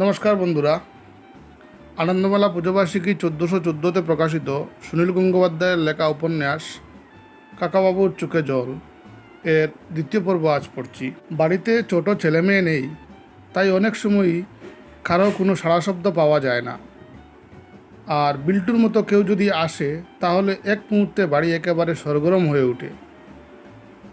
নমস্কার বন্ধুরা। আনন্দমেলা পুজোবার্ষিকী চোদ্দোশো চোদ্দোতে প্রকাশিত সুনীল গঙ্গোপাধ্যায়ের লেখা উপন্যাস, কাকাবাবুর চোখে জল। এর দ্বিতীয় পর্ব আজ পড়ছি। বাড়িতে ছোট ছেলে মেয়ে নেই, তাই অনেক সময়ই কারও কোনো সাড়া শব্দ পাওয়া যায় না। আর বিল্টুর মতো কেউ যদি আসে, তাহলে এক মুহূর্তে বাড়ি একেবারে সরগরম হয়ে ওঠে।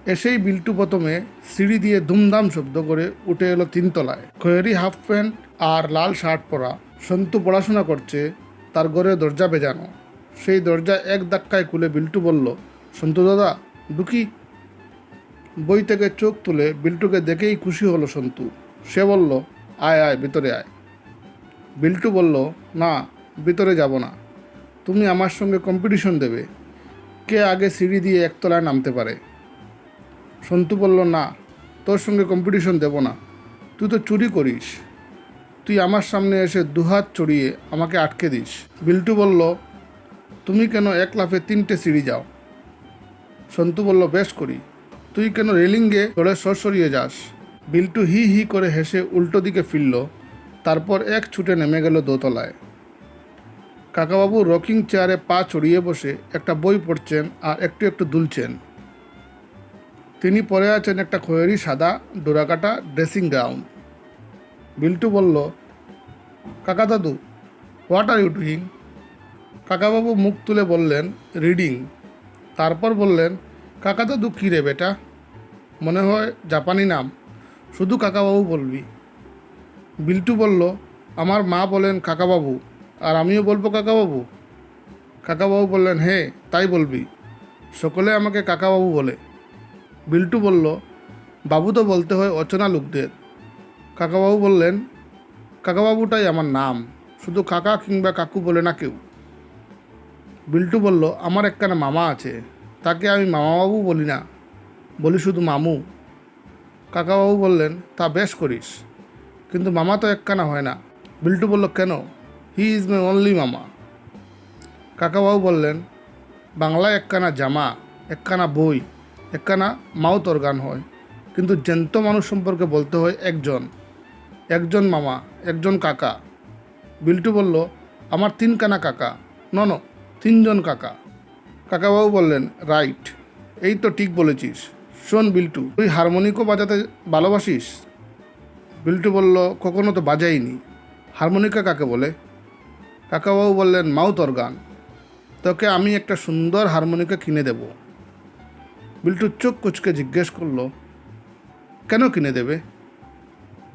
এসেই বিল্টু প্রথমে সিঁড়ি দিয়ে ধুমধাম শব্দ করে উঠে এলো তিনতলায়। খয়েরি হাফ প্যান্ট আর লাল শার্ট পরা। সন্তু পড়াশোনা করছে, তার ঘরে দরজা বেজানো। সেই দরজা এক ধাক্কায় খুলে বিল্টু বলল, সন্তু দাদা ঢুকি বই থেকে চোখ তুলে বিল্টুকে দেখেই খুশি হলো সন্তু। সে বলল, আয় আয়, ভিতরে আয়। বিল্টু বলল, না, ভিতরে যাব না। তুমি আমার সঙ্গে কম্পিটিশন দেবে। কে আগে সিঁড়ি দিয়ে একতলায় নামতে পারে? সন্তু বলল, না, তোর সঙ্গে কম্পিটিশন দেব না। তুই তো চুরি করিস। তুই আমার সামনে এসে দুহাত চড়িয়ে আমাকে আটকে দিস। বিল্টু বলল, তুমি কেন এক লাফে তিনটে সিঁড়ি যাও? সন্তু বলল, বেশ করি। তুই কেন রেলিংয়ে চড়ে সরসরিয়ে যাস? বিল্টু হি হি করে হেসে উল্টো দিকে ফিরল, তারপর এক ছুটে নেমে গেল দোতলায়। কাকাবাবু রকিং চেয়ারে পা চড়িয়ে বসে একটা বই পড়ছেন আর একটু একটু দুলছেন। তিনি পরে আছেন একটা খয়েরি সাদা ডোরাকাটা ড্রেসিং গাউন। বিল্টু বলল, কাকা দাদু, what are you doing? Kakababu মুখ তুলে বললেন, রিডিং। তারপর বললেন, কাকা দাদু, কী রে বেটা? মনে হয় জাপানি নাম। শুধু কাকাবাবু বলবি। বিল্টু বলল, আমার মা বলেন কাকাবাবু, আর আমিও বলব কাকাবাবু। কাকাবাবু বললেন হে তাই বলবি। সকলে আমাকে কাকাবাবু বলে। বিল্টু বলল, বাবু তো বলতে হয় অচেনা লোকদের। কাকাবাবু বললেন, কাকাবাবুটাই আমার নাম, শুধু কাকা কিংবা কাকু বলে না কেউ। বিল্টু বলল, আমার একখানা মামা আছে, তাকে আমি মামাবাবু বলি না, বলি শুধু মামু। কাকাবাবু বললেন, তা বেশ করিস, কিন্তু মামা তো একখানা হয় না। বিল্টু বলল, কেন? হি ইজ মাই অনলি মামা। কাকাবাবু বললেন, বাংলায় একখানা জামা, একখানা বই একখানা মাউথ অর্গান হয়। কিন্তু জ্যান্ত মানুষ সম্পর্কে বলতে হয় একজন। একজন মামা, একজন কাকা। বিল্টু বলল, আমার তিনখানা কাকা। ন ন, তিনজন কাকা। কাকাবাবু বললেন, রাইট, এই তো ঠিক বলেছিস। শোন বিল্টু, তুই হারমোনিকও বাজাতে ভালোবাসিস? বিল্টু বলল, কখনো তো বাজাইনি। হারমোনিকা কাকে বলে? কাকাবাবু বললেন মাউথ অর্গান। তোকে আমি একটা সুন্দর হারমোনিকা কিনে দেবো। বিল্টু চোখ কুচকে জিজ্ঞেস করল, কেন কিনে দেবে?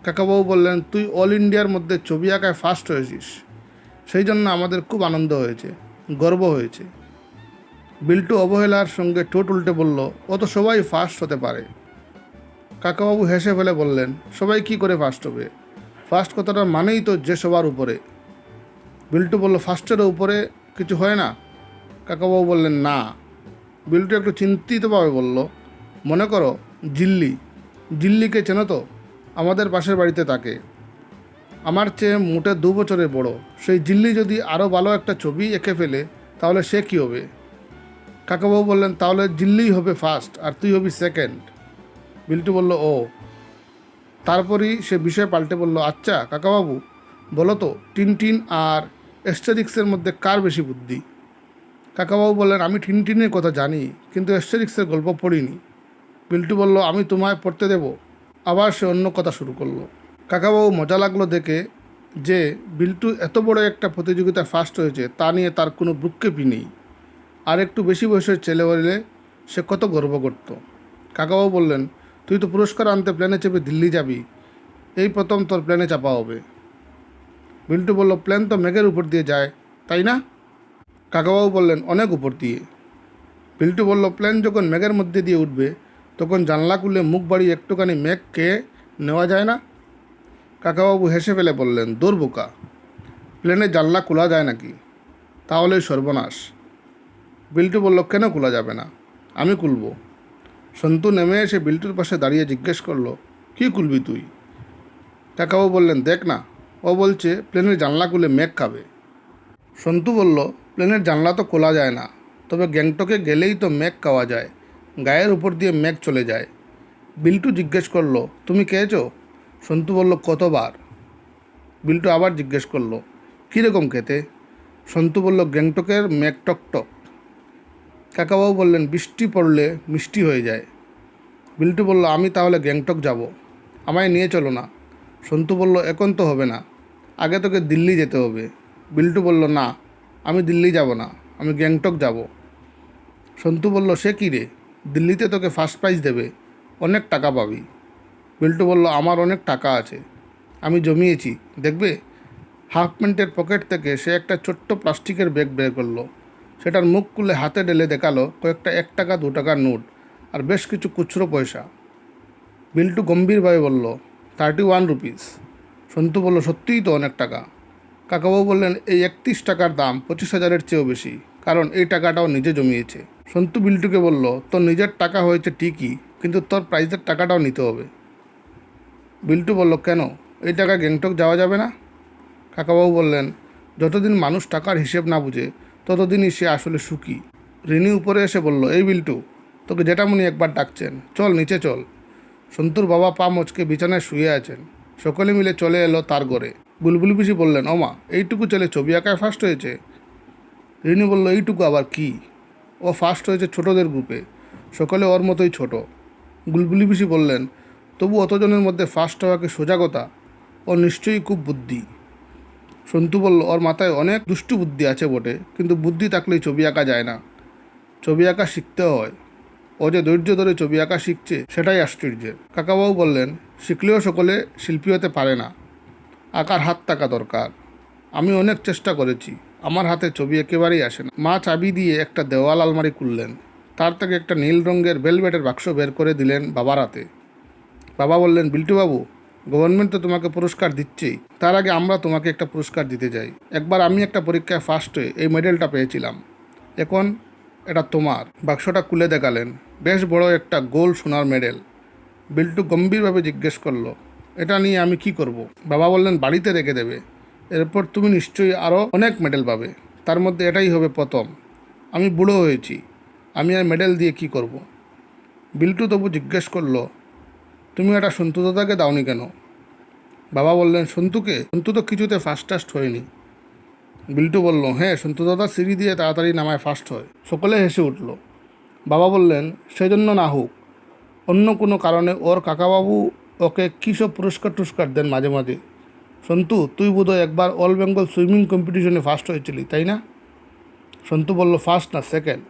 কাকাবাবু বললেন, তুই অল ইন্ডিয়ার মধ্যে ছবি আঁকায় ফার্স্ট হয়েছিস। সেই জন্য আমাদের খুব আনন্দ হয়েছে, গর্ব হয়েছে। বিল্টু অবহেলার সঙ্গে ঠোঁট উল্টে বলল, ও তো সবাই ফার্স্ট হতে পারে। কাকাবাবু হেসে ফেলে বললেন, সবাই কি করে ফার্স্ট হবে? ফার্স্ট কথাটার মানেই তো যে সবার উপরে। বিল্টু বলল ফার্স্টের উপরে কিছু হয় না? কাকাবাবু বললেন, না। বিল্টু একটু চিন্তিতভাবে বলল, মনে করো, জিল্লি, জিল্লিকে চেনো তো? আমাদের পাশের বাড়িতে তাকে। আমার চেয়ে মোটে দু বছরের বড়। সেই জিল্লি যদি আরও ভালো একটা ছবি এঁকে ফেলে, তাহলে সে কী হবে? কাকাবাবু বললেন, তাহলে জিল্লিই হবে ফার্স্ট আর তুই হবি সেকেন্ড বিল্টু বলল, ও। তারপরই সে বিষয় পাল্টে বলল আচ্ছা কাকাবাবু, বলো তো, টিনটিন আর এস্টারিক্সের মধ্যে কার বেশি বুদ্ধি? কাকাবাবু বললেন, আমি টিনটিনের কথা জানি, কিন্তু এস্টারিক্সের গল্প পড়িনি। বিল্টু বলল, আমি তোমায় পড়তে দেব। আবার সে অন্য কথা শুরু করল। কাকাবাবু মজা লাগল দেখে যে বিল্টু এত বড় একটা প্রতিযোগিতায় ফার্স্ট হয়েছে, তা নিয়ে তার কোনো ভ্রুক্ষেপই নেই। আর একটু বেশি বয়সের ছেলে হলে সে কত গর্ব করত। কাকাবাবু বললেন, তুই তো পুরস্কার আনতে প্লেনে চেপে দিল্লি যাবি, এই প্রথম তোর প্লেনে চাপা হবে। বিল্টু বলল, প্লেন তো মেঘের উপর দিয়ে যায়, তাই না? কাকাবাবু বললেন, অনেক উপর দিয়ে। বিল্টু বলল, প্লেন যখন মেঘের মধ্যে দিয়ে উঠবে, তখন জানলা খুলে মুখ বাড়িয়ে একটুখানি মেঘকে নেওয়া যায় না? কাকাবাবু হেসে ফেলে বললেন দৌড় বোকা, প্লেনে জানলা খোলা যায় নাকি? তাহলে সর্বনাশ। বিল্টু বলল, কেন খোলা যাবে না? আমি খুলব। সন্তু নেমে এসে বিল্টুর পাশে দাঁড়িয়ে জিজ্ঞেস করল, কী খুলবি তুই? কাকাবাবু বললেন, দেখ না। ও বলছে প্লেনের জানলা খুলে মেঘ খাবে। সন্তু বলল প্লেনের জানলা তো খোলা যায় না, তবে গ্যাংটকে গেলেই তো মেঘ খাওয়া যায়, গায়ের উপর দিয়ে মেঘ চলে যায়। বিল্টু জিজ্ঞেস করল, তুমি খেয়েছো? সন্তু বলল, কতবার? বিল্টু আবার জিজ্ঞেস করল কীরকম খেতে? সন্তু বলল, গ্যাংটকের মেঘ টকটক কাকাবাবু বললেন, বৃষ্টি পড়লে মিষ্টি হয়ে যায়। বিল্টু বলল, আমি তাহলে গ্যাংটক যাব, আমায় নিয়ে চলো না। সন্তু বলল, এখন তো হবে না, আগে তোকে দিল্লি যেতে হবে। বিল্টু বলল, না। আমি দিল্লি যাব না, আমি গ্যাংটক যাব। সন্তু বলল, সে কী রে? দিল্লিতে তোকে ফার্স্ট প্রাইজ দেবে, অনেক টাকা পাবি। বিল্টু বলল, আমার অনেক টাকা আছে, আমি জমিয়েছি। দেখবে হাফ প্যান্টের পকেট থেকে সে একটা ছোট্ট প্লাস্টিকের ব্যাগ বের করল। সেটার মুখ খুলে হাতে ঢেলে দেখাল কয়েকটা এক টাকা, দু টাকার নোট আর বেশ কিছু খুচরো পয়সা। বিল্টু গম্ভীরভাবে বলল থার্টি ওয়ান রুপিস সন্তু বলল, সত্যিই তো অনেক টাকা। কাকাবাবু বললেন, এই একত্রিশ টাকার দাম পঁচিশ হাজারের চেয়েও বেশি। কারণ এই টাকাটাও নিজে জমিয়েছে। সন্তু বিল্টুকে বলল, তোর নিজের টাকা হয়েছে ঠিকই, কিন্তু তোর প্রাইজের টাকাটাও নিতে হবে। বিল্টু বলল, কেন? এই টাকা গ্যাংটক যাওয়া যাবে না? কাকাবাবু বললেন, যতদিন মানুষ টাকার হিসেব না বুঝে, ততদিনই সে আসলে সুখী। রিনি উপরে এসে বলল, এই বিল্টু, তোকে জেঠামণি একবার ডাকছেন। চল, নিচে চল। সন্তুর বাবা পা মচকে বিছানায় শুয়ে আছেন। সকলে মিলে চলে এলো তার ঘরে। বুলবুলি পিসি বললেন, ওমা, এইটুকু ছেলে ছবি আঁকায় ফার্স্ট হয়েছে? রিনি বলল, এইটুকু আবার কি? ও ফার্স্ট হয়েছে ছোটদের গ্রুপে সকলে ওর মতোই ছোট। বুলবুলি পিসি বললেন, তবু অতজনের মধ্যে ফার্স্ট হওয়াকে সোজা কথা? ও নিশ্চয়ই খুব বুদ্ধি। সন্তু বলল, ওর মাথায় অনেক দুষ্টু বুদ্ধি আছে বটে, কিন্তু বুদ্ধি থাকলেই ছবি আঁকা যায় না। ছবি আঁকা শিখতে হয়। ও যে ধৈর্য ধরে ছবি আঁকা শিখছে, সেটাই আশ্চর্যের কাকাবাবু বললেন, শিখলেও সকলে শিল্পী হতে পারে না। আঁকার হাত থাকা দরকার। আমি অনেক চেষ্টা করেছি। আমার হাতে ছবি একেবারেই আসে না। মা চাবি দিয়ে একটা দেওয়াল আলমারি খুললেন। তার থেকে একটা নীল রঙের ভেলভেটের বাক্স বের করে দিলেন বাবার হাতে। বাবা বললেন, বিল্টুবাবু, গভর্নমেন্ট তো তোমাকে পুরস্কার দিচ্ছেই। তার আগে আমরা তোমাকে একটা পুরস্কার দিতে চাই একবার আমি একটা পরীক্ষায় ফার্স্ট হয়ে এই মেডেলটা পেয়েছিলাম। এখন এটা তোমার। বাক্সটা খুলে দেখালেন। বেশ বড় একটা গোল সোনার মেডেল বিল্টু গম্ভীরভাবে জিজ্ঞেস করল এটা নিয়ে আমি কি করব। বাবা বললেন, বাড়িতে রেখে দেবে। এরপর তুমি নিশ্চয়ই আরও অনেক মেডেল পাবে। তার মধ্যে এটাই হবে প্রথম। আমি বুড়ো হয়েছি। আমি আর মেডেল দিয়ে কি করব। বিল্টু তবু জিজ্ঞেস করল, তুমি এটা সন্তু দাদাকে দাওনি কেন? বাবা বললেন, সন্তুকে? সন্তু তো কিছুতে ফার্স্ট টাস্ট হয়নি। বিল্টু বলল হ্যাঁ সন্তু দাদা সিঁড়ি দিয়ে তাড়াতাড়ি নামায় ফার্স্ট হয়। সকলে হেসে উঠল। বাবা বললেন, সেজন্য না হোক। অন্য কোনো কারণে ওর কাকাবাবু ওকে কী সব পুরস্কার টুস্কার দেন মাঝে মাঝে? সন্তু, তুই বোধহয় একবার অল বেঙ্গল সুইমিং কম্পিটিশনে ফার্স্ট হয়েছিলি, তাই না? সন্তু বলল ফার্স্ট না সেকেন্ড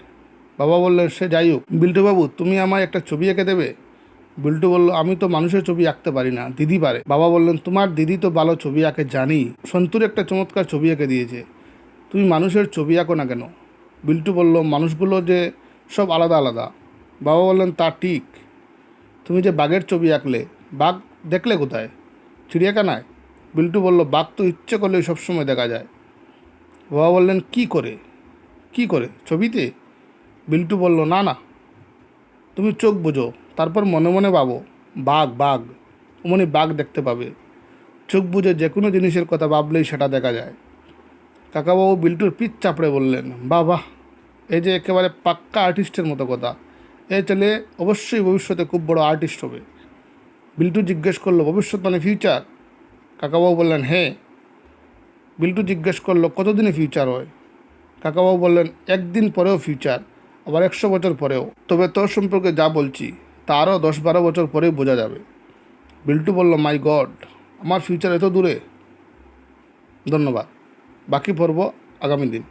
বাবা বললেন সে যাই হোক। বিল্টুবাবু তুমি আমায় একটা ছবি এঁকে দেবে? বিল্টু বলল, আমি তো মানুষের ছবি আঁকতে পারি না, দিদি পারে। বাবা বললেন, তোমার দিদি তো ভালো ছবি আঁকে, জানি। সন্তুর একটা চমৎকার ছবি এঁকে দিয়েছে, তুমি মানুষের ছবি আঁকো না কেন? বিল্টু বলল, মানুষগুলো যে সব আলাদা আলাদা। বাবা বললেন, তা ঠিক। তুমি যে বাঘের ছবি আঁকলে বাঘ দেখলে কোথায়? চিড়িয়াখানায়? বিল্টু বলল, বাঘ তো ইচ্ছে করলেই সবসময় দেখা যায়। বাবা বললেন, কি করে? কি করে? ছবিতে? বিল্টু বলল, না না। তুমি চোখ বুঝো, তারপর মনে মনে ভাবো, বাঘ বাঘ, অমনি বাঘ দেখতে পাবে। চোখ বুঝে যে কোনো জিনিসের কথা ভাবলেই সেটা দেখা যায়। কাকাবাবু বিল্টুর পিঠ চাপড়ে বললেন, বাহ এই যে একেবারে পাক্কা আর্টিস্টের মতো কথা। এ ছেলে অবশ্যই ভবিষ্যতে খুব বড় আর্টিস্ট হবে। বিল্টু জিজ্ঞেস করল, ভবিষ্যৎ মানে ফিউচার কাকাবাবু বললেন হ্যাঁ। বিল্টু জিজ্ঞেস করল, কতদিনে ফিউচার হয়? কাকাবাবু বললেন, একদিন পরেও ফিউচার আবার একশো বছর পরেও। তবে তোর সম্পর্কে যা বলছি তারও দশ বারো বছর পরেই বোঝা যাবে। বিল্টু বলল মাই গড আমার ফিউচার এত দূরে? ধন্যবাদ। বাকি পর্ব আগামী দিন।